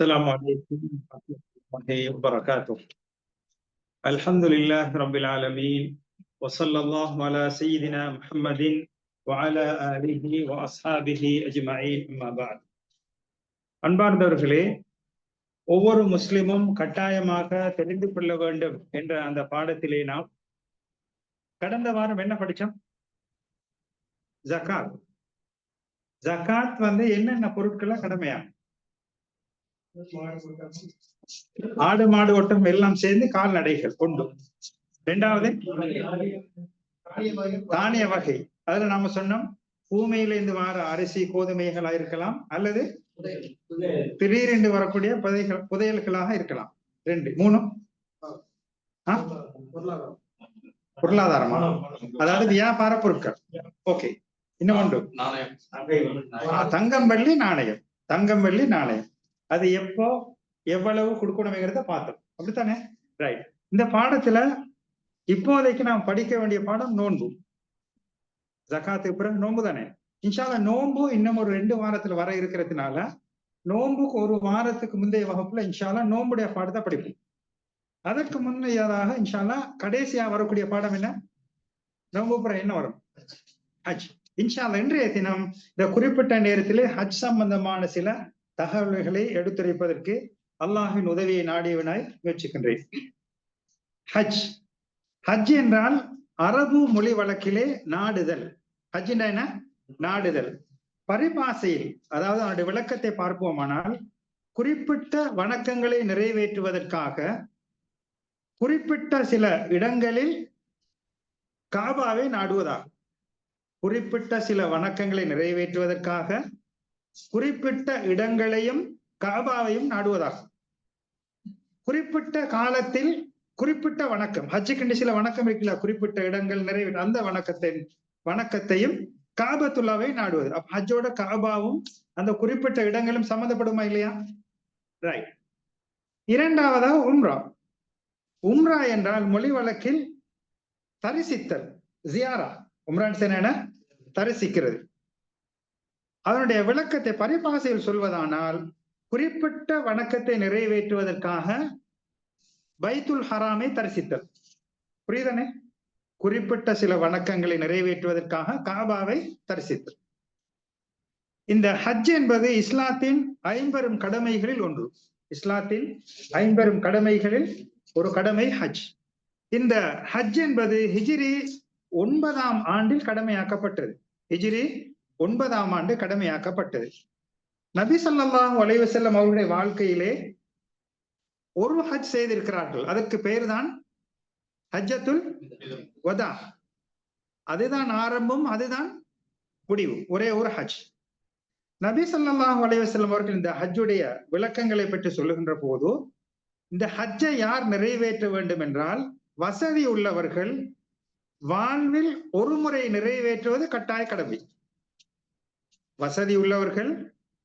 السلام عليكم ورحمة الله وبركاته الحمد لله رب العالمين وصلى الله على سيدنا محمد وعلى آله وأصحابه أجمعين أما بعد அன்பார்ந்தவர்களே ஒவ்வொரு முஸ்லிமும் கட்டாயமாக தெரிந்து கொள்ள வேண்டும் என்ற அந்த பாடத்திலே நாம் கடந்த வாரம் என்ன படிச்சோம் ஜகாத் ஜகாத் வந்து என்னென்ன பொருட்களை கடமையா ஆடு மாடு ஓட்டம் எல்லாம் சேர்ந்து கால்நடைகள் கொண்டு ரெண்டாவது தானிய வகை. அதுல நாம சொன்னோம் பூமியில இருந்து வர அரிசி கோதுமைகளா இருக்கலாம் அல்லது திடீரென்று வரக்கூடிய புதைகள் புதையல்களாக இருக்கலாம். ரெண்டு மூணு? பொருளாதாரமா? அதாவது வியாபார பொருட்கள். ஓகே இன்னும் ஒன்று தங்கம் வெள்ளி நாணயம். தங்கம் வெள்ளி நாணயம். அது எப்போ எவ்வளவு கொடுக்கணுங்கிறத பார்த்தோம். அப்படித்தானே? ரைட் இந்த பாடத்துல இப்போதைக்கு நாம் படிக்க வேண்டிய பாடம் நோன்பு. ஜகாத்து பிறகு நோன்பு தானே? இன்ஷால நோன்பு இன்னும் ஒரு ரெண்டு வாரத்துல வர இருக்கிறதுனால நோன்புக்கு ஒரு வாரத்துக்கு முந்தைய வகுப்புல இன்ஷாலா நோன்புடைய பாடத்தை படிப்போம். அதற்கு முன்னையதாக இன்ஷால்லா கடைசியா வரக்கூடிய பாடம் என்ன? நோன்பு என்ன வரும்? ஹஜ். இன்ஷால்லா இன்றைய தினம் இந்த குறிப்பிட்ட நேரத்திலே ஹஜ் சம்பந்தமான சில தகவல்களை எடுத்துரைப்பதற்கு அல்லாஹின் உதவியை நாடியவனாய் முயற்சிக்கின்றேன். ஹஜ். ஹஜ் என்றால் அரபு மொழி வழக்கிலே நாடுதல். ஹஜ் என்ன? நாடுதல். பரிபாசையில் அதாவது அதனுடைய விளக்கத்தை பார்ப்போமானால் குறிப்பிட்ட வணக்கங்களை நிறைவேற்றுவதற்காக குறிப்பிட்ட சில இடங்களில் காபாவை நாடுவதாகும். குறிப்பிட்ட சில வணக்கங்களை நிறைவேற்றுவதற்காக குறிப்பிட்ட இடங்களையும் காபாவையும் நாடுவதாகும். குறிப்பிட்ட காலத்தில் குறிப்பிட்ட வணக்கம். ஹஜ்ஜு சில வணக்கம் இருக்குல்ல குறிப்பிட்ட இடங்கள் நிறைவேற்ற அந்த வணக்கத்தை வணக்கத்தையும் காபத்துல்லாவை நாடுவது. அப்ப ஹஜ்ஜோட காபாவும் அந்த குறிப்பிட்ட இடங்களும் சம்மந்தப்படுமா இல்லையா? ரைட் இரண்டாவதாக உம்ரா. உம்ரா என்றால் மொழி வழக்கில் தரிசித்தல் ஜியாரா. உம்ரான் சேன தரிசிக்கிறது. அதனுடைய விளக்கத்தை பரிபாசையில் சொல்வதானால் குறிப்பிட்ட வணக்கத்தை நிறைவேற்றுவதற்காக பைத்துல் ஹராமை தரிசித்தல். புரியுதானே? குறிப்பிட்ட சில வணக்கங்களை நிறைவேற்றுவதற்காக காபாவை தரிசித்தல். இந்த ஹஜ் என்பது இஸ்லாத்தின் ஐம்பெரும் கடமைகளில் ஒன்று. இஸ்லாத்தின் ஐம்பெரும் கடமைகளில் ஒரு கடமை ஹஜ். இந்த ஹஜ் என்பது ஹிஜிரி ஒன்பதாம் ஆண்டில் கடமையாக்கப்பட்டது. ஹிஜிரி ஒன்பதாம் ஆண்டு கடமையாக்கப்பட்டது. நபி ஸல்லல்லாஹு அலைஹி வஸல்லம் அவர்களுடைய வாழ்க்கையிலே ஒரு ஹஜ் செய்திருக்கிறார்கள். அதற்கு பெயர்தான் ஹஜ்ஜத்துல் வதா. அதுதான் ஆரம்பம் அதுதான் முடிவு. ஒரே ஒரு ஹஜ். நபி ஸல்லல்லாஹு அலைஹி அவர்கள் இந்த ஹஜ்ஜுடைய விளக்கங்களை பற்றி சொல்லுகின்ற போது இந்த ஹஜ்ஜை யார் நிறைவேற்ற வேண்டும் என்றால் வசதி உள்ளவர்கள் வாழ்வில் ஒரு முறை நிறைவேற்றுவது கட்டாய கடமை. வசதி உள்ளவர்கள்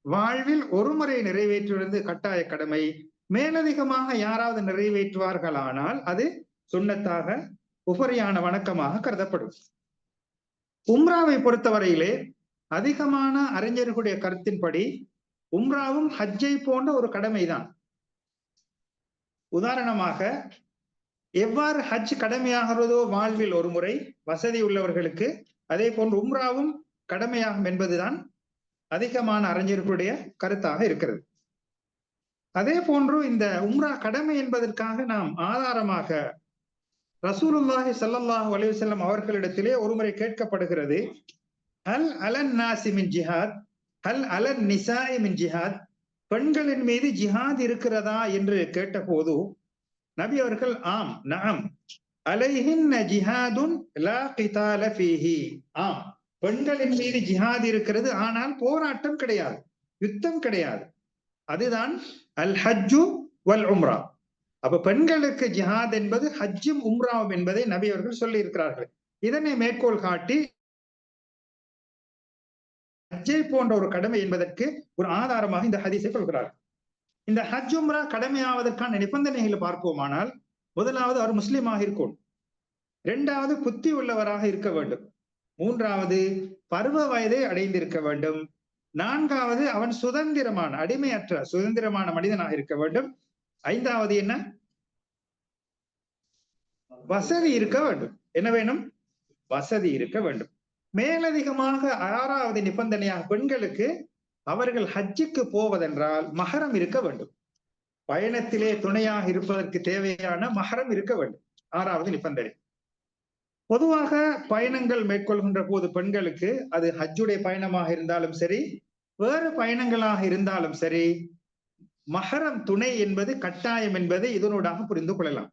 வாழ்வில் ஒரு முறை நிறைவேற்றுவது கட்டாய கடமை. மேலதிகமாக யாராவது நிறைவேற்றுவார்களானால் அது சுண்ணத்தாக உபரியான வணக்கமாக கருதப்படும். உம்ராவை பொறுத்தவரையிலே அதிகமான அறிஞர்களுடைய கருத்தின்படி உம்ராவும் ஹஜ்ஜை போன்ற ஒரு கடமைதான். உதாரணமாக எவ்வாறு ஹஜ் கடமையாகிறதோ வாழ்வில் ஒரு முறை வசதி உள்ளவர்களுக்கு அதே போன்று உம்ராவும் கடமையாகும் என்பதுதான் அதிகமான அறிஞர்களுடைய கருத்தாக இருக்கிறது. அதே போன்று இந்த உம்ரா கடமை என்பதற்காக நாம் ஆதாரமாக ரசூலுல்லாஹி ஸல்லல்லாஹு அலைஹி அவர்களிடத்திலே ஒருமுறை கேட்கப்படுகிறது. ஹல் அலன் நாசி மின் ஜிஹாத் ஹல் அலன் நிசாய் மின் ஜிஹாத் பெண்களின் மீது ஜிஹாத் இருக்கிறதா என்று கேட்டபோது நபி அவர்கள் ஆம் நாம் அலைஹின் ஜிஹாதுன் லா கிதால ஃபீஹி. ஆம். பெண்களின் மீது ஜிஹாத் இருக்கிறது. ஆனால் போராட்டம் கிடையாது. யுத்தம் கிடையாது. அதுதான் அல் ஹஜ்ஜு வல் உம்ரா. அப்ப பெண்களுக்கு ஜிஹாத் என்பது ஹஜ்ஜும் உம்ராவும் என்பதை நபி அவர்கள் சொல்லி இருக்கிறார்கள் இதனை மேற்கோள் காட்டி ஹஜ்ஜை போன்ற ஒரு கடமை என்பதற்கு ஒரு ஆதாரமாக இந்த ஹதீஸை கொள்கிறார்கள் இந்த ஹஜ் உம்ரா கடமையாவதற்கான நிபந்தனைகளை பார்ப்போமானால் முதலாவது அவர் முஸ்லீமாக இருக்கணும். இரண்டாவது புத்தி உள்ளவராக இருக்க வேண்டும். மூன்றாவது பருவ வயதை அடைந்திருக்க வேண்டும். நான்காவது அவன் சுதந்திரமான அடிமையற்ற சுதந்திரமான மனிதனாக இருக்க வேண்டும். ஐந்தாவது என்ன? வசதி இருக்க வேண்டும். என்ன வேணும்? வசதி இருக்க வேண்டும். மேலதிகமாக ஆறாவது நிபந்தனையாக பெண்களுக்கு அவர்கள் ஹஜ்ஜுக்கு போவதென்றால் மகரம் இருக்க வேண்டும். பயணத்திலே துணையாக இருப்பதற்கு தேவையான மகரம் இருக்க வேண்டும். ஆறாவது நிபந்தனை. பொதுவாக பயணங்கள் மேற்கொள்கின்ற போது பெண்களுக்கு அது ஹஜ்ஜுடைய பயணமாக இருந்தாலும் சரி வேறு பயணங்களாக இருந்தாலும் சரி மகரம் துணை என்பது கட்டாயம் என்பதை இதனூடாக புரிந்து கொள்ளலாம்.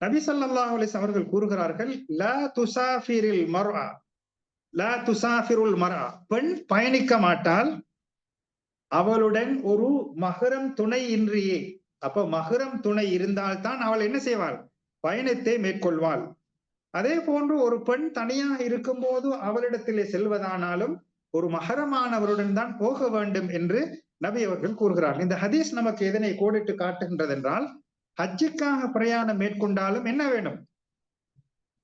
நபி ஸல்லல்லாஹு அலிஸ் அவர்கள் கூறுகிறார்கள் லா துசாஃபிரில் மர்ஆ லா துசாஃபிருல் மர்ஆ பெண் பயணிக்க மாட்டால் அவளுடன் ஒரு மகரம் துணை இன்றியே. அப்ப மகரம் துணை இருந்தால்தான் அவள் என்ன செய்வாள்? பயணத்தை மேற்கொள்வாள். அதே போன்று ஒரு பெண் தனியாக இருக்கும்போது அவளிடத்திலே செல்வதானாலும் ஒரு மகரமானவருடன் தான் போக வேண்டும் என்று நபி அவர்கள் கூறுகிறார்கள். இந்த ஹதீஸ் நமக்கு எதனை கோடிட்டு காட்டுகின்றது என்றால் ஹஜ்ஜுக்காக பிரயாணம் மேற்கொண்டாலும் என்ன வேணும்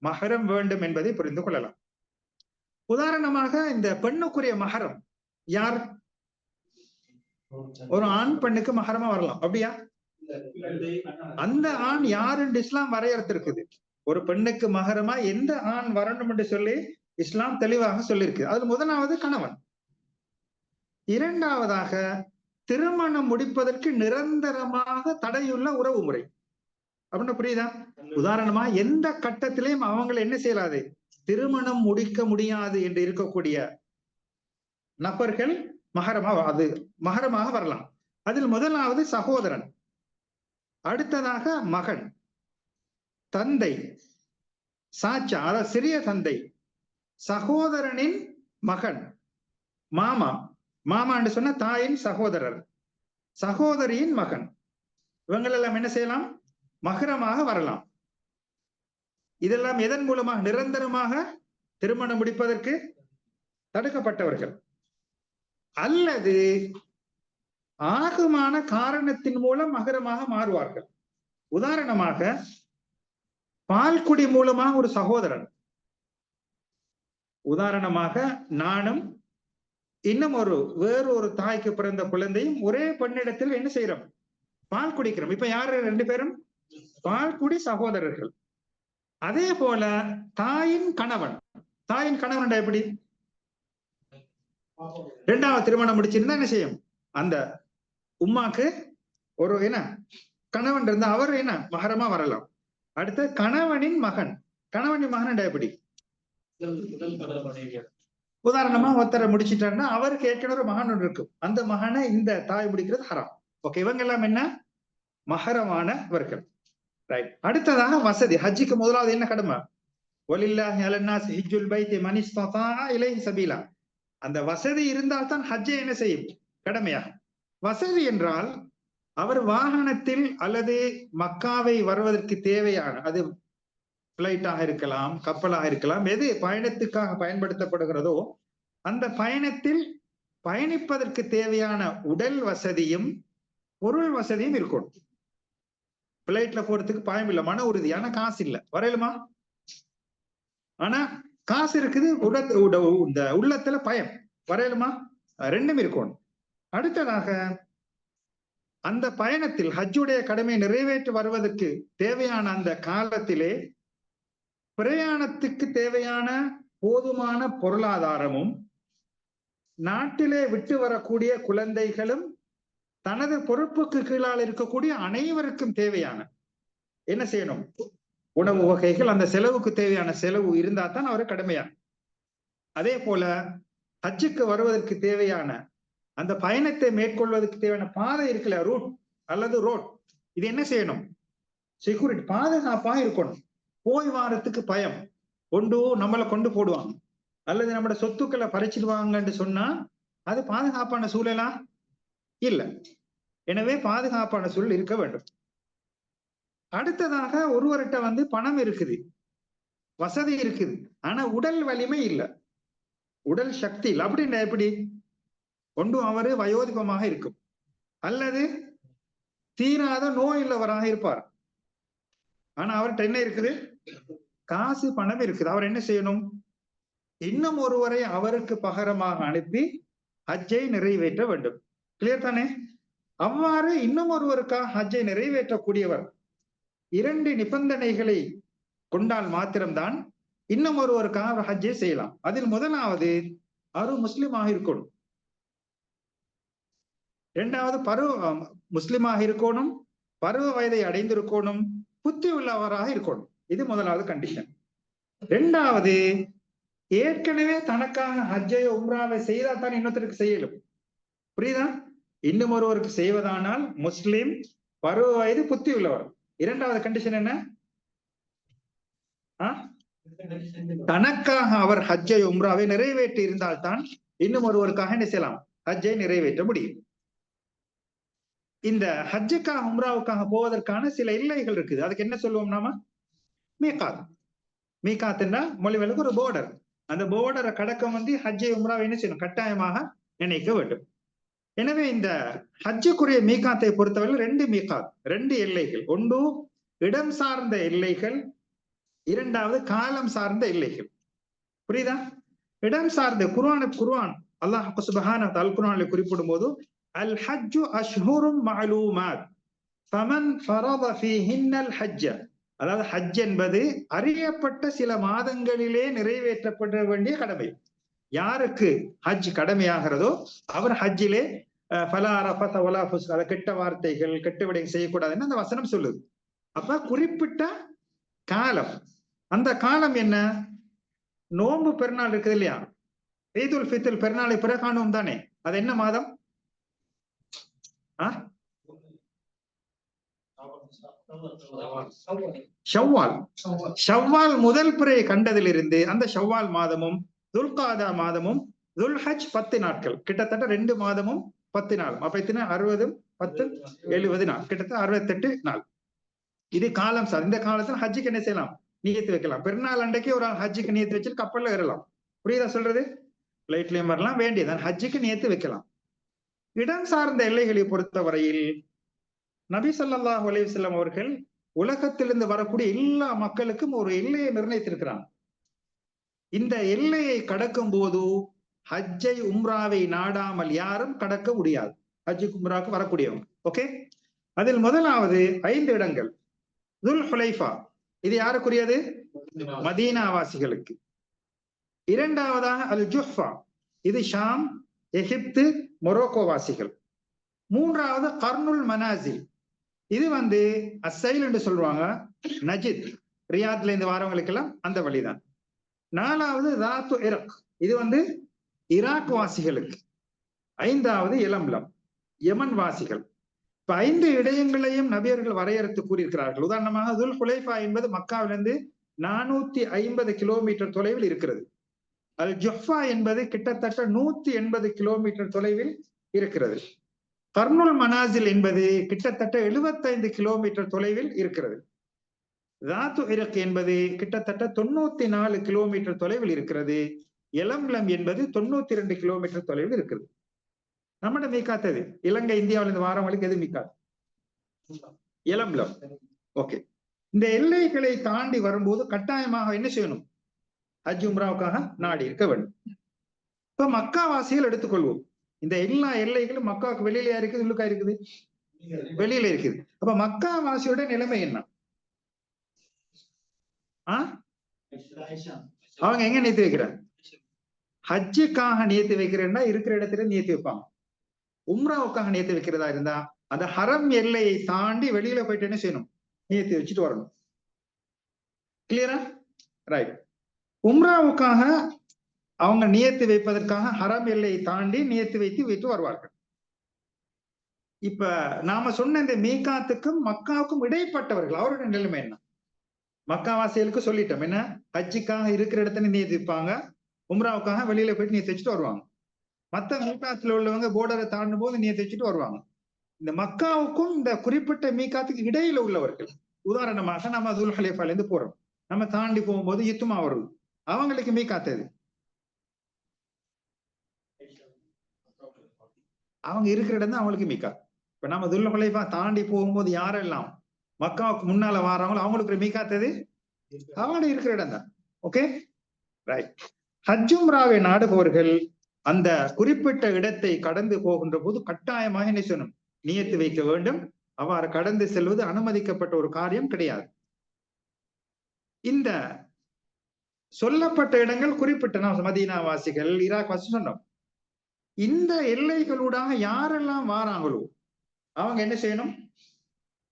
மகரம் வேண்டும் என்பதை புரிந்து கொள்ளலாம். உதாரணமாக இந்த பெண்ணுக்குரிய மகரம் யார்? ஒரு ஆண் பெண்ணுக்கு மகரமா வரலாம். அப்படியா? அந்த ஆண் யாருன்னு இஸ்லாம் இஸ்லாம் வரையறுத்திருக்குது. ஒரு பெண்ணுக்கு மகரமா எந்த ஆண் வரணும் என்று சொல்லி இஸ்லாம் தெளிவாக சொல்லியிருக்கு அதுல முதலாவது கணவன். இரண்டாவதாக திருமணம் முடிப்பதற்கு நிரந்தரமாக தடையுள்ள உறவு முறை. அப்படின்னு புரியுதா? உதாரணமா எந்த கட்டத்திலையும் அவங்களை என்ன செய்யலாது? திருமணம் முடிக்க முடியாது என்று இருக்கக்கூடிய நபர்கள் மகரமா அது மகரமாக வரலாம். அதில் முதலாவது சகோதரன். அடுத்ததாக மகன். தந்தை சாச்சா அதாவது சிறிய தந்தை சகோதரனின் மகன் மாமா மாமான்னு சொன்ன தாயின் சகோதரர் சகோதரியின் மகன். இவங்களெல்லாம் என்ன செய்யலாம்? மகரமாக வரலாம். இதெல்லாம் எதன் மூலமாக? நிரந்தரமாக திருமணம் முடிப்பதற்கு தடுக்கப்பட்டவர்கள். அல்லது ஆகுமான காரணத்தின் மூலம் மகரமாக மாறுவார்கள். உதாரணமாக பால்குடி மூலமாக ஒரு சகோதரன். உதாரணமாக நானும் இன்னும் ஒரு வேறொரு ஒரு தாய்க்கு பிறந்த குழந்தையும் ஒரே பெண்ணிடத்தில் என்ன செய்யறோம் பால் குடிக்கிறோம். இப்ப யாரு ரெண்டு பேரும்? பால்குடி சகோதரர்கள். அதே போல தாயின் கணவன். தாயின் கணவன் எப்படி? ரெண்டாவது திருமணம் முடிச்சிருந்தா என்ன செய்யும்? அந்த உம்மாக்கு ஒரு என்ன? கணவன் இருந்தா அவர் என்ன? மகரமா வரலாம். அடுத்து கணவனின் மகன். கணவனின் மகன் எப்படி? உதாரணமா ஒருத்தரை முடிச்சிட்டாருன்னா அவருக்கு ஏற்கனவே ஒரு மகன் ஒன்று இருக்கும். அந்த மகனை இந்த தாய் பிடிக்கிறது ஹராம். ஓகே இவங்க எல்லாம் என்ன? மகரமானவர்கள். ரைட் அடுத்ததாக வசதி. ஹஜ்ஜிக்கு முதலாவது என்ன கடமை? ஒலில்லாஹி அலன்னாஸ் ஹிஜ்ஜுல் பைத்தி மனிஸ்தா இலைஹி சபீலா. அந்த வசதி இருந்தால் தான் ஹஜ்ஜை என்ன செய்யும்? கடமையா வசதி என்றால் அவர் வாகனத்தில் அல்லது மக்காவை வருவதற்கு தேவையான அது பிளைட்டாக இருக்கலாம் கப்பலாக இருக்கலாம் எது பயணத்துக்காக பயன்படுத்தப்படுகிறதோ அந்த பயணத்தில் பயணிப்பதற்கு தேவையான உடல் வசதியும் பொருள் வசதியும் இருக்கணும். பிளைட்ல போறதுக்கு பயம் இல்லை மன உறுதி ஆனா காசு இல்லை. வரையலுமா? ஆனா காசு இருக்குது உட இந்த உள்ளத்துல பயம். வரையலுமா? ரெண்டும் இருக்கணும். அடுத்ததாக அந்த பயணத்தில் ஹஜ்ஜுடைய கடமை நிறைவேற்றி வருவதற்கு தேவையான அந்த காலத்திலே பிரயாணத்துக்கு தேவையான போதுமான பொருளாதாரமும் நாட்டிலே விட்டு வரக்கூடிய குழந்தைகளும் தனது பொறுப்புக்கு கீழால் இருக்கக்கூடிய அனைவருக்கும் தேவையான என்ன செய்யணும்? உணவு வகைகள் அந்த செலவுக்கு தேவையான செலவு இருந்தா தான் அவர் கடமையா? அதே போல ஹஜ்ஜுக்கு வருவதற்கு தேவையான அந்த பயணத்தை மேற்கொள்வதற்கு தேவையான பாதை இருக்குல்ல ரூட் அல்லது ரோட் இது என்ன செய்யணும்? செக்யூரிட்டி பாதுகாப்பாக இருக்கணும். போய் வாரத்துக்கு பயம். கொண்டு நம்மளை கொண்டு போடுவாங்க. அல்லது நம்மளோட சொத்துக்களை பறிச்சிடுவாங்கன்னு சொன்னா அது பாதுகாப்பான சூழலா? இல்ல. எனவே பாதுகாப்பான சூழல் இருக்க வேண்டும். அடுத்ததாக ஒருவர்கிட்ட வந்து பணம் இருக்குது. வசதி இருக்குது. ஆனா உடல் வலிமை இல்லை. உடல் சக்தி இல்லை. அப்படின்னா எப்படி? ஒன்றும் அவரு வயோதிபமாக இருக்கும். அல்லது தீராத நோய் உள்ளவராக இருப்பார். ஆனா அவர்கிட்ட என்ன இருக்குது? காசு பணம் இருக்குது. அவர் என்ன செய்யணும்? இன்னும் ஒருவரை அவருக்கு பகரமாக அனுப்பி ஹஜ்ஜை நிறைவேற்ற வேண்டும். கிளியர் தானே? அவ்வாறு இன்னும் ஒருவருக்காக ஹஜ்ஜை நிறைவேற்றக்கூடியவர் இரண்டு நிபந்தனைகளை கொண்டால் மாத்திரம்தான் இன்னும் ஒருவருக்காக அவர் ஹஜ்ஜை செய்யலாம். அதில் முதலாவது அவர் முஸ்லிமாக இருக்கணும். இரண்டாவது பருவ முஸ்லிமாக இருக்கணும் பருவ வயதை அடைந்திருக்கணும் புத்தி உள்ளவராக இருக்கணும். இது முதலாவது கண்டிஷன் இரண்டாவது ஏற்கனவே தனக்காக ஹஜ்ஜை உம்ராவை செய்தால் தான் இன்னொருத்தருக்கு செய்யலும். புரியுதா? இன்னும் ஒருவருக்கு செய்வதானால் முஸ்லிம் பருவ வயது புத்தி உள்ளவர். இரண்டாவது கண்டிஷன் என்ன? தனக்காக அவர் ஹஜ்ஜை உம்ராவை நிறைவேற்றி இருந்தால்தான் இன்னும் ஒருவருக்காக என்ன செய்யலாம்? ஹஜ்ஜை நிறைவேற்ற முடியும். இந்த ஹஜ்ஜுக்காக உம்ராவுக்காக போவதற்கான சில எல்லைகள் இருக்குது. அதுக்கு என்ன சொல்லுவோம் நாம? மீகாத். மீகாத்துன்னா மொழிவலுக்கு ஒரு போர்டர் அந்த போர்டரை கடக்க வந்து ஹஜ்ஜை உம்ராவை என்ன செய்யணும்? கட்டாயமாக நினைக்க வேண்டும். எனவே இந்த ஹஜ்ஜுக்குரிய மீகாத்தை பொறுத்தவரை ரெண்டு மீகாத் ரெண்டு எல்லைகள். ஒன்று இடம் சார்ந்த எல்லைகள். இரண்டாவது காலம் சார்ந்த எல்லைகள். புரியுதா? இடம் சார்ந்த குர்வான குர்வான் அல்லாஹ் சுபஹான அல் குர்வானில் குறிப்பிடும் போது அல் ஹஜ்ஜு அஷ்ஹுரும் மஅலூமாத் ஃபமன் ஃபரத ஃபீஹின்னல் ஹஜ்ஜ அதாவது ஹஜ் என்பது அறியப்பட்ட சில மாதங்களிலே நிறைவேற்றப்பட வேண்டிய கடமை. யாருக்கு ஹஜ் கடமையாகிறதோ அவர் ஹஜ்ஜிலே அஹ், கெட்ட வார்த்தைகள் கெட்ட விடயம் செய்யக்கூடாதுன்னு அந்த வசனம் சொல்லுது. அப்ப குறிப்பிட்ட காலம் அந்த காலம் என்ன? நோன்பு பெருநாள் இருக்குது இல்லையா? ஈதுல் ஃபித்தல் பெருநாளை பிற தானே. அது என்ன மாதம்? ஷவ்வால். ஷவ்வால். முதல் பிறையை கண்டதிலிருந்து அந்த ஷவ்வால் மாதமும் துல்காதா மாதமும் துல்ஹஜ் பத்து நாட்கள். கிட்டத்தட்ட ரெண்டு மாதமும் பத்து நாள். அப்ப எத்தனை? அறுபது பத்து எழுபது நாள். கிட்டத்தட்ட அறுபத்தெட்டு நாள். இது காலம் சார். இந்த காலத்துல ஹஜ்ஜுக்கு என்ன செய்யலாம்? நியத்து வைக்கலாம். பெருநாள் அன்றைக்கு ஒரு ஹஜ்ஜுக்கு நியத்து வச்சுட்டு கப்பல்ல ஏறலாம். புரியுதா சொல்றது? பிளைட்லயும் வரலாம். வேண்டியதான் ஹஜ்ஜுக்கு நியத்து வைக்கலாம். இடம் சார்ந்த எல்லைகளை பொறுத்தவரையில் நபி ஸல்லல்லாஹு அலிவசல்லம் அவர்கள் உலகத்திலிருந்து வரக்கூடிய எல்லா மக்களுக்கும் ஒரு எல்லையை நிர்ணயித்திருக்கிறான். இந்த எல்லையை கடக்கும் போது ஹஜ்ஜை உம்ராவை நாடாமல் யாரும் கடக்க முடியாது. ஹஜ்ஜு உம்ராவுக்கு வரக்கூடியவங்க. ஓகே? அதில் முதலாவது ஐந்து இடங்கள். துல் ஹுலைஃபா. இது யாருக்குரியது? மதீனா வாசிகளுக்கு இரண்டாவதாக அல் ஜுஹ்ஃபா. இது ஷாம் எகிப்து மொரோக்கோ வாசிகள் மூன்றாவது கர்னுல் மனாசில். இது வந்து அசைல் என்று சொல்லுவாங்க. நஜித் ரியாத்ல இருந்து வாரவங்களுக்கெல்லாம் அந்த வழிதான். நாலாவது ராத்து இராக். இது வந்து ஈராக் வாசிகளுக்கு ஐந்தாவது இளம்லம். யமன் வாசிகள் இப்ப ஐந்து இடையங்களையும் நபியர்கள் வரையறுத்து கூறியிருக்கிறார்கள். உதாரணமாக துல் குலைஃபா என்பது மக்காவிலிருந்து நானூத்தி ஐம்பது கிலோமீட்டர் தொலைவில் இருக்கிறது. அல் ஜொஃபா என்பது கிட்டத்தட்ட நூத்தி எண்பது கிலோமீட்டர் தொலைவில் இருக்கிறது. கர்னுல் மனாசில் என்பது கிட்டத்தட்ட 75 கிலோமீட்டர் தொலைவில் இருக்கிறது. தாத்து இறக் என்பது கிட்டத்தட்ட தொண்ணூத்தி நாலு கிலோமீட்டர் தொலைவில் இருக்கிறது. எலம்லம் என்பது தொண்ணூத்தி ரெண்டு கிலோமீட்டர் தொலைவில் இருக்கிறது நம்மட மீக்காத்தது இலங்கை இந்தியாவில் இந்த வாரங்களுக்கு எது மீக்காது எலம்லம். ஓகே. இந்த எல்லைகளை தாண்டி வரும்போது கட்டாயமாக என்ன செய்யணும்? ஹஜ் உம்ராவுக்காக நாடி இருக்க வேண்டும். இப்ப மக்கா வாசிகள் எடுத்துக்கொள்வோம். இந்த எல்லா எல்லைகளும் மக்காவுக்கு வெளியிலயா இருக்குது உள்ளுக்கா இருக்குது? வெளியில இருக்குது. அப்ப மக்கா வாசியோட நிலைமை என்ன? அவங்க எங்க நிறுத்தி வைக்கிறாங்க? ஹஜ்ஜுக்காக நியத்து வைக்கிறேன்னா இருக்கிற இடத்துல நீத்தி வைப்பாங்க. உம்ராவுக்காக நியத்து வைக்கிறதா இருந்தா அந்த ஹரம் எல்லையை தாண்டி வெளியில போயிட்டு என்ன செய்யணும். நீத்தி வச்சுட்டு வரணும். கிளியரா ரைட் உம்ராவுக்காக அவங்க நியத்து வைப்பதற்காக ஹரம் எல்லையை தாண்டி நியத்து வைத்து வைத்து வருவார்கள். இப்ப நாம சொன்ன இந்த மீகாத்துக்கும் மக்காவுக்கும் இடைப்பட்டவர்கள் அவருடைய நிலைமை என்ன? மக்காவாசிகளுக்கு சொல்லிட்டோம் என்ன? ஹஜ்ஜிக்காக இருக்கிற இடத்துல நியத்து வைப்பாங்க உம்ராவுக்காக வெளியில போயிட்டு நீ தைச்சிட்டு வருவாங்க. மத்த மீகாத்துல உள்ளவங்க போர்டரை தாண்டும் போது நீ தைச்சிட்டு வருவாங்க. இந்த மக்காவுக்கும் இந்த குறிப்பிட்ட மீகாத்துக்கு இடையில உள்ளவர்கள் உதாரணமாக நம்ம துல் ஹலீஃபால இருந்து போறோம். நம்ம தாண்டி போகும்போது யுத்தமா வருது. அவங்களுக்கு காத்தது. அவங்க இருக்கிற இடம் தான் அவங்களுக்கு மீக்கா இப்ப நம்ம துல் தாண்டி போகும்போது யாரெல்லாம் மக்காவுக்கு முன்னால வாராங்களோ அவங்களுக்கு மீக்காத்தது அவங்க இருக்கிற இடம் தான். ஓகே ரைட் ஹஜ்ஜும்ராவை நாடுபவர்கள் அந்த குறிப்பிட்ட இடத்தை கடந்து போகின்ற போது கட்டாயமாக என்ன செய்யணும்? நியத்து வைக்க வேண்டும். அவ்வாறு கடந்து செல்வது அனுமதிக்கப்பட்ட ஒரு காரியம் கிடையாது. இந்த சொல்லப்பட்ட இடங்கள் குறிப்பிட்ட நாம் மதீனா வாசிகள் ஈராக் வாசி சொன்னோம். இந்த எல்லைகளூடாக யாரெல்லாம் வாராங்களோ அவங்க என்ன செய்யணும்?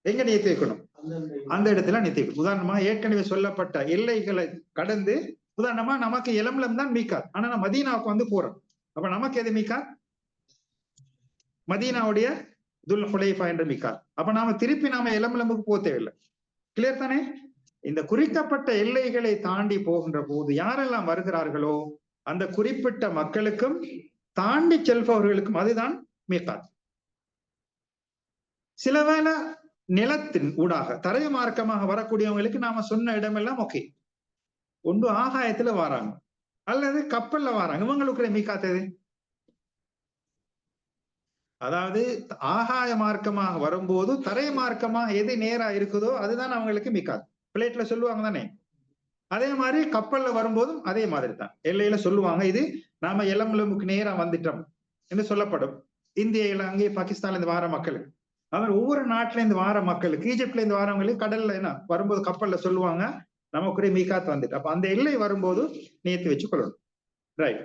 எங்க நியத்து வைக்கணும் அந்த இடத்துல நியத்து வைக்கணும் உதாரணமா ஏற்கனவே சொல்லப்பட்ட எல்லைகளை கடந்து உதாரணமா நமக்கு இளம்லம் தான் மீக்காத் ஆனா நான் மதீனாவுக்கு வந்து போறோம். அப்ப நமக்கு எது மீக்காத் மதீனாவுடைய துல் ஹுலைஃபா என்ற மிக்காத் அப்ப நாம திருப்பி நாம எலம்லமுக்கு போக தேவையில்லை. கிளியர் தானே? இந்த குறிக்கப்பட்ட எல்லைகளை தாண்டி போகின்ற போது யாரெல்லாம் வருகிறார்களோ அந்த குறிப்பிட்ட மக்களுக்கும் தாண்டி செல்பவர்களுக்கும் அதுதான் மீகாத் சில வேளை நிலத்தின் ஊடாக தரை மார்க்கமாக வரக்கூடியவங்களுக்கு நாம சொன்ன இடமெல்லாம் ஓகே. ஒன்று ஆகாயத்துல வராங்க. அல்லது கப்பல்ல வராங்க. இவங்களுக்கு மீக்காத்தது அதாவது ஆகாய மார்க்கமாக வரும்போது தரை மார்க்கமாக எது நேரா இருக்குதோ அதுதான் அவங்களுக்கு மிக்காது. பிளேட்ல சொல்லுவாங்க தானே? அதே மாதிரி கப்பல்ல வரும்போதும் அதே மாதிரி தான் எல்லையில சொல்லுவாங்க இது நாம எலமுலமுக்கு நேரா வந்துட்டோம் என்று சொல்லப்படும். இந்தியில அங்கே பாகிஸ்தான்ல இருந்து வார மக்களுக்கு. அவர் ஒவ்வொரு நாட்டுல இருந்து வார மக்களுக்கு ஈஜிப்ட்ல இருந்து வாரவங்களுக்கு கடல்ல என்ன வரும்போது கப்பல்ல சொல்லுவாங்க நமக்குரிய மீகாத் வந்துட்டு. அப்ப அந்த எல்லை வரும்போது நேர்த்து வச்சு கொள்ளணும் ரைட்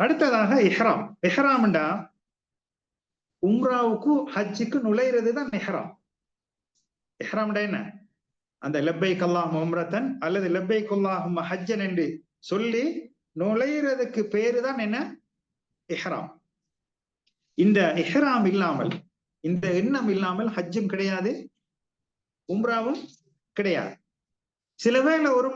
அடுத்ததாக எஹ்ராம் எஹ்ராம்டா உம்ராவுக்கு ஹஜ்ஜுக்கு நுழையிறது தான் நெஹ்ராம் எஹ்ராம்டா என்ன? அந்த லெப்பை கல்லாம் உம்ரத்தன் அல்லது லெப்பை கொல்லாஹும் ஹஜ்ஜன் என்று சொல்லி நுழையிறதுக்கு பேரு தான் என்ன? இஹ்ராம். இந்த இஹ்ராம் இல்லாமல் இந்த எண்ணம் இல்லாமல் ஹஜ்ஜும் கிடையாது உம்ராவும் கிடையாது. சில வேளை ஒரு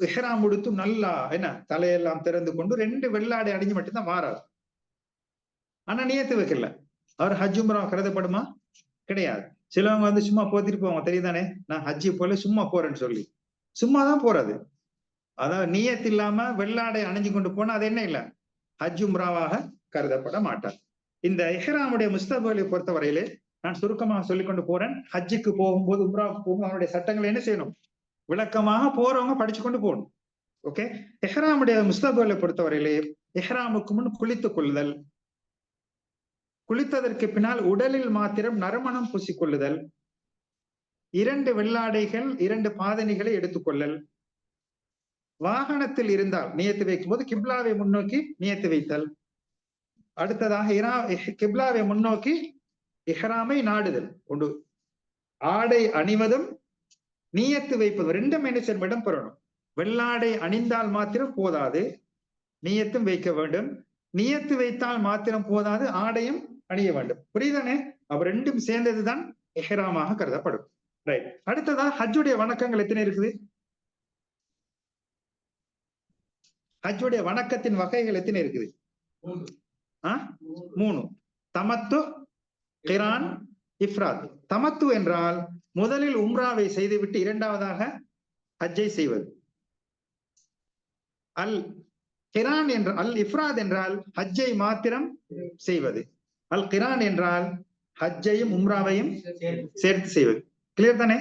இஹ்ராம் உடுத்து நல்லா என்ன தலையெல்லாம் திறந்து கொண்டு ரெண்டு வெள்ளாடை அடிஞ்சு மட்டும்தான் மாறாது ஆனா நியத்து வைக்கல. அவர் ஹஜ் உம்ரா கருதப்படுமா? கிடையாது. சிலவங்க வந்து சும்மா போத்திட்டு போவாங்க. தெரியுதானே? நான் ஹஜ்ஜி போல சும்மா போறேன்னு சொல்லி. சும்மா தான் போறது. அதாவது நீயத்து இல்லாம வெள்ளாடை அணிஞ்சு கொண்டு போனா அது என்ன இல்ல? ஹஜ் உம்ராவாக கருதப்பட மாட்டார். இந்த எஹ்ராமுடைய முஸ்தபலை பொறுத்தவரையிலே நான் சுருக்கமாக சொல்லிக்கொண்டு போறேன். ஹஜ்ஜுக்கு போகும்போது உம்ராவுக்கு போகும்போது அவனுடைய சட்டங்களை என்ன செய்யணும்? விளக்கமாக போறவங்க படிச்சு கொண்டு போகணும். ஓகே எஹ்ராமுடைய முஸ்தபலை பொறுத்தவரையிலே எஹ்ராமுக்கு முன் குளித்துக் கொள்ளுதல் குளித்ததற்கு பின்னால் உடலில் மாத்திரம் நறுமணம் பூசிக்கொள்ளுதல். இரண்டு வெள்ளாடைகள் இரண்டு பாதணிகளை எடுத்துக்கொள்ளல். வாகனத்தில் இருந்தால் நியத்து வைக்கும் போது கிப்லாவை முன்னோக்கி நியத்து வைத்தல். அடுத்ததாக இரா கிப்லாவை முன்னோக்கி இஹ்ராமை நாடுதல். ஒன்று ஆடை அணிவதும் நீயத்து வைப்பதும் ரெண்டும் என்ன செய்யும் இடம் பெறணும் வெள்ளாடை அணிந்தால் மாத்திரம் போதாது. நீயத்தும் வைக்க வேண்டும். நியத்து வைத்தால் மாத்திரம் போதாது ஆடையும் அணிய வேண்டும். புரியுதானே? அவ ரெண்டும் சேர்ந்ததுதான் எஹ்ராமாக கருதப்படும். ரைட் அடுத்ததா ஹஜ்ஜுடைய வணக்கங்கள் எத்தனை இருக்குது? ஹஜ்ஜுடைய வணக்கத்தின் வகைகள் எத்தனை இருக்குது? மூணு. தமத்து கிரான் இஃப்ராத். தமத்து என்றால் முதலில் உம்ராவை செய்துவிட்டு இரண்டாவதாக ஹஜ்ஜை செய்வது. அல் கிரான் என்ற அல் இஃப்ராத் என்றால் ஹஜ்ஜை மாத்திரம் செய்வது. அல் கிரான் என்றால் ஹஜ்ஜையும் உம்ராவையும் சேர்த்து செய்வது. கிளியர் தானே?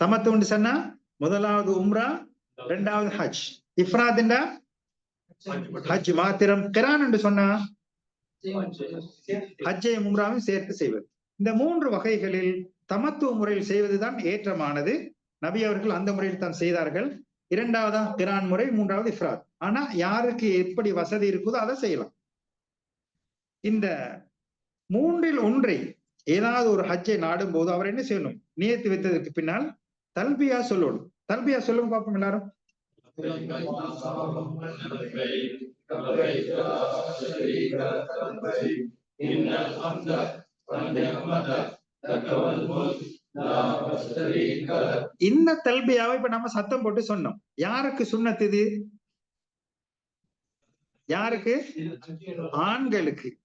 தமத்து உண்டு சொன்னா முதலாவது உம்ரா இரண்டாவது ஹஜ். இஃப்ராத் என்றா? ஹஜ் மாத்திரம். கிரான் என்று சொன்னா ஹஜ்ஜையும் உம்ராவையும் சேர்த்து செய்வது. இந்த மூன்று வகைகளில் தமத்துவ முறையில் செய்வதுதான் ஏற்றமானது. நபி அவர்கள் அந்த முறையில் தான் செய்தார்கள். இரண்டாவதா கிரான் முறை மூன்றாவது இஃப்ராத். ஆனா யாருக்கு எப்படி வசதி இருக்குதோ அதை செய்யலாம். இந்த மூன்றில் ஒன்றை ஏதாவது ஒரு ஹஜ்ஜை நாடும் போது அவர் என்ன செய்யணும்? நியத்து வைத்ததற்கு பின்னால் தல்பியா சொல்லணும். தல்பியா சொல்லுங்க பார்ப்போம் எல்லாரும். இந்த தல்பியாவை இப்ப நம்ம சத்தம் போட்டு சொன்னோம். யாருக்கு சுண்ணத்து இது? யாருக்கு? ஆண்களுக்கு.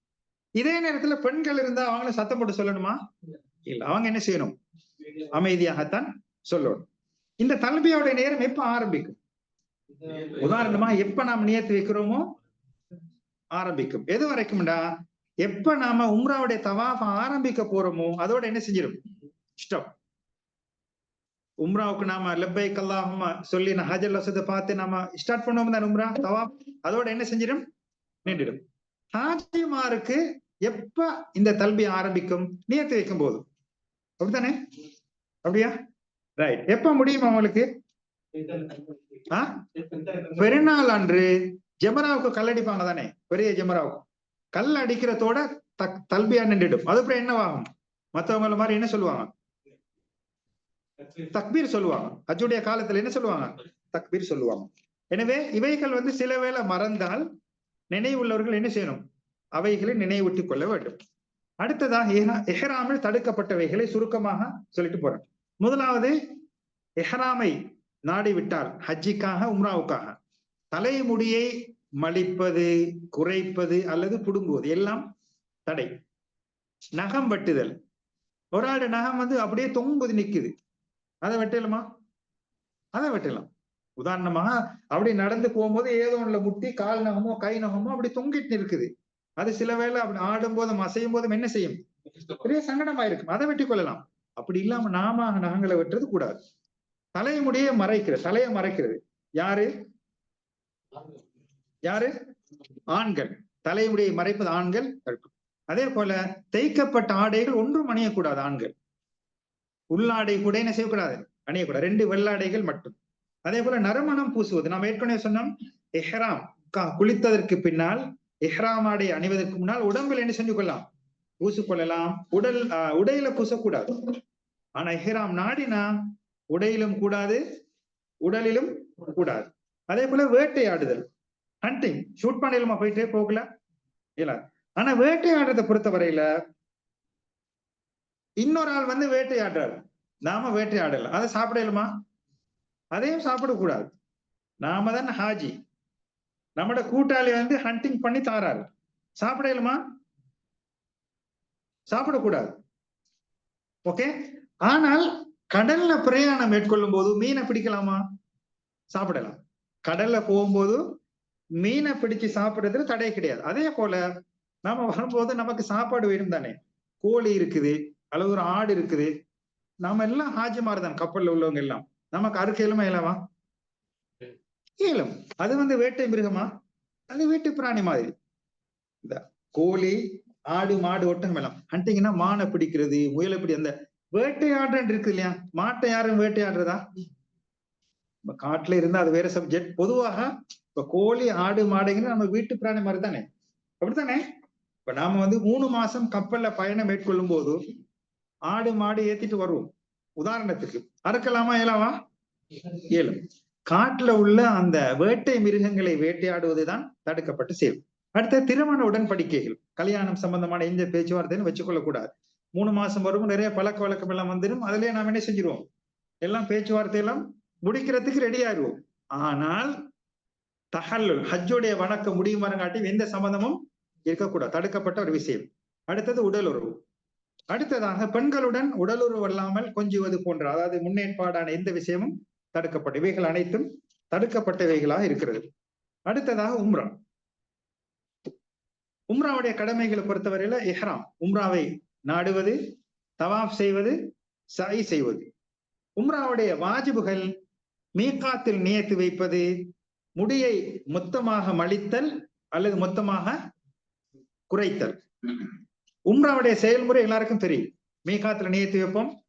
இதே நேரத்துல பெண்கள் இருந்தா அவங்கள சத்தம் போட்டு சொல்லணுமா? இல்ல. அவங்க என்ன செய்யணும்? அமைதியாகத்தான் சொல்லணும். இந்த தல்பியோட நேரம் எப்ப ஆரம்பிக்கும்? உதாரணமா எப்ப நாம் நியத்து வைக்கிறோமோ? ஆரம்பிக்கும். எது வரைக்கும்டா? எப்ப நாம உம்ராவுடைய தவாஃப ஆரம்பிக்க போறோமோ அதோட என்ன செஞ்சிடும் ஸ்டாப் உம்ராவுக்கு நாம லெப்பை கல்லாஹுமா சொல்லி நான் ஹஜர் லசத்தை பார்த்து நாம ஸ்டார்ட் பண்ணுவோம் தான் உம்ரா தவா அதோட என்ன செஞ்சிடும் நின்றுடும் ஹாஜிமாருக்கு எப்ப இந்த தல்பி ஆரம்பிக்கும் நியத்து வைக்கும் போது அப்படித்தானே அப்படியா ரைட் எப்ப முடியும் அவங்களுக்கு பெருநாள் அன்று ஜெமராவுக்கு கல் அடிப்பாங்க தானே பெரிய ஜெமராவுக்கு கல் அடிக்கிறதோட தக் தல்பியா நின்றுடும் அது அப்புறம் என்னவாகும் மத்தவங்கள மாதிரி என்ன சொல்லுவாங்க தக்பீர் சொல்லுவாங்க. ஹஜ்ஜுடைய காலத்துல என்ன சொல்லுவாங்க? தக்பீர் சொல்லுவாங்க. எனவே இவைகள் வந்து சில வேளை மறந்தால் நினைவுள்ளவர்கள் என்ன செய்யணும்? அவைகளை நினைவூட்டிக் கொள்ள வேண்டும். அடுத்ததாக எஹராமில் தடுக்கப்பட்டவைகளை சுருக்கமாக சொல்லிட்டு போறேன். முதலாவது எஹராமை நாடி விட்டார் ஹஜ்ஜிக்காக உம்ராவுக்காக. தலைமுடியை மலிப்பது குறைப்பது அல்லது புடுங்குவது எல்லாம் தடை. நகம் வெட்டுதல். ஒரு ஆடு நகம் வந்து அப்படியே தொங்குது நிக்குது. அதை வெட்டலுமா? அதை வெட்டலாம். உதாரணமாக அப்படி நடந்து போகும்போது ஏதோ ஒண்ணுல முட்டி கால் நகமோ கை நகமோ அப்படி தொங்கிட்டு இருக்குது அது சில வேளை அப்படி ஆடும் போதும் அசையும் போதும் என்ன செய்யும்? பெரிய சங்கடமாயிருக்கும். அதை வெட்டி கொள்ளலாம். அப்படி இல்லாம நாம நகங்களை வெட்டுறது கூடாது. தலைமுடியை மறைக்கிறது தலையை மறைக்கிறது. யாரு? யாரு? ஆண்கள். தலைமுடியை மறைப்பது ஆண்கள் அதே போல தைக்கப்பட்ட ஆடைகள் ஒன்றும் அணியக்கூடாது ஆண்கள். உள்ளாடை கூட என்ன செய்யக்கூடாது? அணியக்கூடாது. ரெண்டு வெள்ளாடைகள் மட்டும். அதே போல நறுமணம் பூசுவது. நாம் ஏற்கனவே சொன்னோம் எஹ்ராம் குளித்ததற்கு பின்னால் எஹ்ராம் ஆடை அணிவதற்கு முன்னால் உடம்பில் என்ன செஞ்சு கொள்ளலாம் பூசிக்கொள்ளலாம். உடல் ஆஹ், உடையில பூசக்கூடாது. ஆனா எஹ்ராம் நாடினா உடையிலும் கூடாது உடலிலும் கூடாது. அதே போல வேட்டையாடுதல். ஹண்டிங் ஷூட் பண்ணலுமா போயிட்டே போகல? இல்ல. ஆனா வேட்டையாடுறதை பொறுத்தவரையில இன்னொரு ஆள் வந்து வேட்டையாடுறாரு. நாம வேட்டையாடல. அதை சாப்பிடலுமா? அதையும் சாப்பிடக்கூடாது. நாம தான் ஹாஜி. நம்மட கூட்டாளி வந்து ஹண்டிங் பண்ணி தாராரு. சாப்பிடலுமா? சாப்பிடக்கூடாது. ஓகே ஆனால் கடல்ல பிரயாணம் மேற்கொள்ளும் போது மீனை பிடிக்கலாமா? சாப்பிடலாம். கடல்ல போகும்போது மீனை பிடிச்சு சாப்பிடுறதுல தடை கிடையாது. அதே போல நாம வரும்போது நமக்கு சாப்பாடு வேணும் தானே கோழி இருக்குது. அல்லது ஒரு ஆடு இருக்குது. நாம எல்லாம் ஹாஜிமார் தான் கப்பல்ல உள்ளவங்க எல்லாம். நமக்கு அறுக்க இயலுமா இயலாமா இயலும் அது வந்து வேட்டை மிருகமா? அது வீட்டு பிராணி மாதிரி. இந்த கோழி ஆடு மாடு ஒட்டகம் எல்லாம். ஹண்டிங்கன்னா மானை பிடிக்கிறது முயலை பிடி அந்த வேட்டையாடுறன் இருக்கு இல்லையா? மாட்டை யாரும் வேட்டையாடுறதா? இப்ப காட்டுல இருந்தா அது வேற சப்ஜெக்ட் பொதுவாக இப்ப கோழி ஆடு மாடுங்கிற நம்ம வீட்டு பிராணி மாதிரி தானே அப்படித்தானே? இப்ப நாம வந்து மூணு மாசம் கப்பல்ல பயணம் மேற்கொள்ளும் போது ஆடு மாடு ஏத்திட்டு வருவோம். உதாரணத்துக்கு அறுக்கலாமா இயலாமா இயலும் காட்டுல உள்ள அந்த வேட்டை மிருகங்களை வேட்டையாடுவதுதான் தடுக்கப்பட்டு செயல் அடுத்த திருமண உடன்படிக்கைகள். கல்யாணம் சம்பந்தமான எந்த பேச்சுவார்த்தைன்னு வச்சுக்கொள்ள கூடாது மூணு மாசம் வரும் நிறைய பழக்க வழக்கம் எல்லாம் வந்துடும் அதுலயே நாம என்ன செஞ்சிருவோம்? எல்லாம் பேச்சுவார்த்தை எல்லாம் முடிக்கிறதுக்கு ரெடி ஆயிடுவோம். ஆனால் தஹல்லுல் ஹஜ்ஜுடைய வணக்கம் முடியும் வரங்காட்டி எந்த சம்பந்தமும் இருக்கக்கூடாது. தடுக்கப்பட்ட ஒரு விஷயம். அடுத்தது உடல் உறவு அடுத்ததாக பெண்களுடன் உடலுறவு அல்லாமல் கொஞ்சுவது போன்ற அதாவது முன்னேற்பாடான எந்த விஷயமும் தடுக்கப்பட்ட இவைகள் அனைத்தும் தடுக்கப்பட்டவைகளாக இருக்கிறது. அடுத்ததாக உம்ரா. உம்ராவுடைய கடமைகளை பொறுத்தவரையில எஹ்ராம் உம்ராவை நாடுவது தவாப் செய்வது சை செய்வது. உம்ராவுடைய வாஜிபுகள் மீகாத்தில் நியத்து வைப்பது முடியை மொத்தமாக மலித்தல் அல்லது மொத்தமாக குறைத்தல். உம்ராவுடைய செயல்முறை எல்லாருக்கும் தெரியும். மீகாத்துல நியத்து வைப்போம்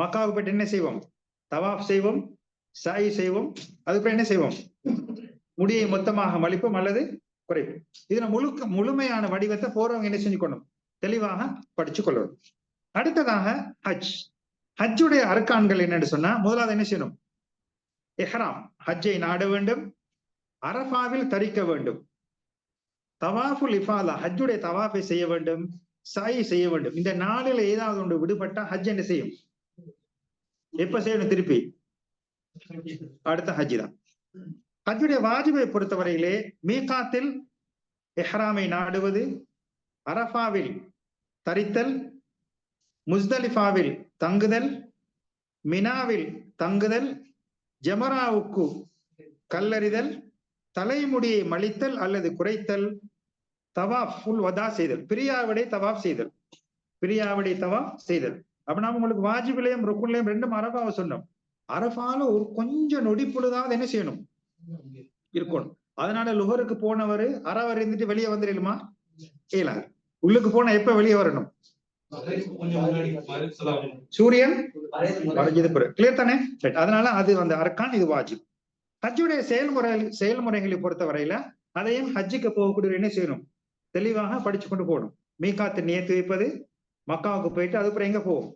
மக்காவுக்கு போயிட்டு என்ன செய்வோம்? தவாப் செய்வோம் சாய் செய்வோம் அதுக்கப்புறம் என்ன செய்வோம்? முடியை மொத்தமாக மலிப்போம் அல்லது குறைப்போம். இதுல முழுக்க முழுமையான வடிவத்தை போறவங்க என்ன செஞ்சுக்கணும்? தெளிவாக படிச்சு கொள்ளணும். அடுத்ததாக ஹஜ். ஹஜ்ஜுடைய அர்க்கான்கள் என்னன்னு சொன்னா முதலாவது என்ன செய்யணும்? எஹ்ராம் ஹஜ்ஜை நாட வேண்டும் அரஃபாவில் தரிக்க வேண்டும். தவாஃபுல் இஃபாலா ஹஜ்ஜுடைய தவாஃபை செய்ய வேண்டும். சாய் செய்ய வேண்டும். இந்த நாளில் ஏதாவது ஒன்று விடுபட்டா ஹஜ் என்ன செய்யும்? எப்ப செய்யணும் திருப்பி? அடுத்த ஹஜ் தான் ஹஜ்ஜுடைய வாஜிபை பொறுத்தவரையிலே மீகாத்தில் எஹ்ராமை நாடுவது அரஃபாவில் தரித்தல் முஸ்தலிஃபாவில் தங்குதல் மினாவில் தங்குதல் ஜமராவுக்கு கல்லறிதல் தலைமுடியை மலித்தல் அல்லது குறைத்தல் தவாப் ஃபுல் வதா செய்தல். பிரியாவிடை தவாப் செய்தல். பிரியாவிடை தவாப் செய்தல். அப்ப நாம உங்களுக்கு வாஜிபிலையும் ருக்குன்லையும் ரெண்டும் அரபாவை சொன்னோம். அரபால ஒரு கொஞ்சம் நொடி பொழுதாவது என்ன செய்யணும்? இருக்கணும். அதனால லுகருக்கு போனவர் அறவர் இருந்துட்டு வெளியே வந்துடலுமா இயலாது உள்ளுக்கு போனா எப்ப வெளியே வரணும்? சூரியன் மறைஞ்சது பிறகு. கிளியர் தானே? அதனால அது அந்த அரக்கான் இது வாஜிப். ஹஜ்ஜுடைய செயல்முறை செயல்முறைகளை பொறுத்த வரையில அதையும் ஹஜ்ஜுக்கு போகக்கூடிய என்ன செய்யணும்? தெளிவாக படிச்சு கொண்டு போகணும். மீகாத்து நியத்து வைப்பது மக்காவுக்கு போயிட்டு அதுக்கப்புறம் எங்க போகும்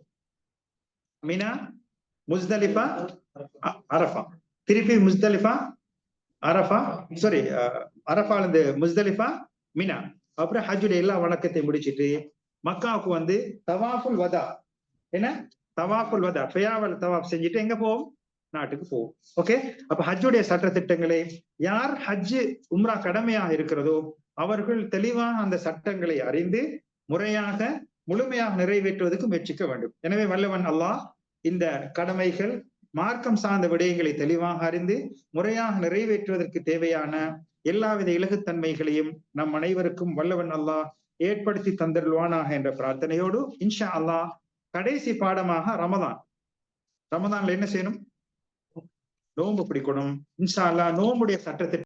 மீனா முஸ்தலிஃபா அரஃபா. திருப்பி முஸ்தலிஃபா அரஃபா சாரி அரஃபால இருந்து முஸ்தலிஃபா மினா. அப்புறம் ஹஜ்ஜுடைய எல்லா வணக்கத்தையும் முடிச்சிட்டு மக்காவுக்கு வந்து தவாஃபுல் வதா. என்ன? தவாஃபுல் வதா. பெயாவல் தவாப் செஞ்சுட்டு எங்க போவோம்? நாட்டுக்கு போவோம். ஓகே அப்ப ஹஜ்ஜுடைய சட்ட திட்டங்களை யார் ஹஜ்ஜு உம்ரா கடமையாக இருக்கிறதோ அவர்கள் தெளிவாக அந்த சட்டங்களை அறிந்து முறையாக முழுமையாக நிறைவேற்றுவதற்கு முயற்சிக்க வேண்டும். எனவே வல்லவன் அல்லாஹ் இந்த கடமைகள் மார்க்கம் சார்ந்த விடயங்களை தெளிவாக அறிந்து முறையாக நிறைவேற்றுவதற்கு தேவையான எல்லாவித இலகுத்தன்மைகளையும் நம் அனைவருக்கும் வல்லவன் அல்லாஹ் ஏற்படுத்தி தந்திருவானாக என்ற பிரார்த்தனையோடு இன்ஷா அல்லாஹ் கடைசி பாடமாக ரமதான். ரமதான்ல என்ன செய்யணும்? நோன்பு பிடிக்கணும். இன்ஷா அல்லாஹ் நோம்புடைய சட்டத்தை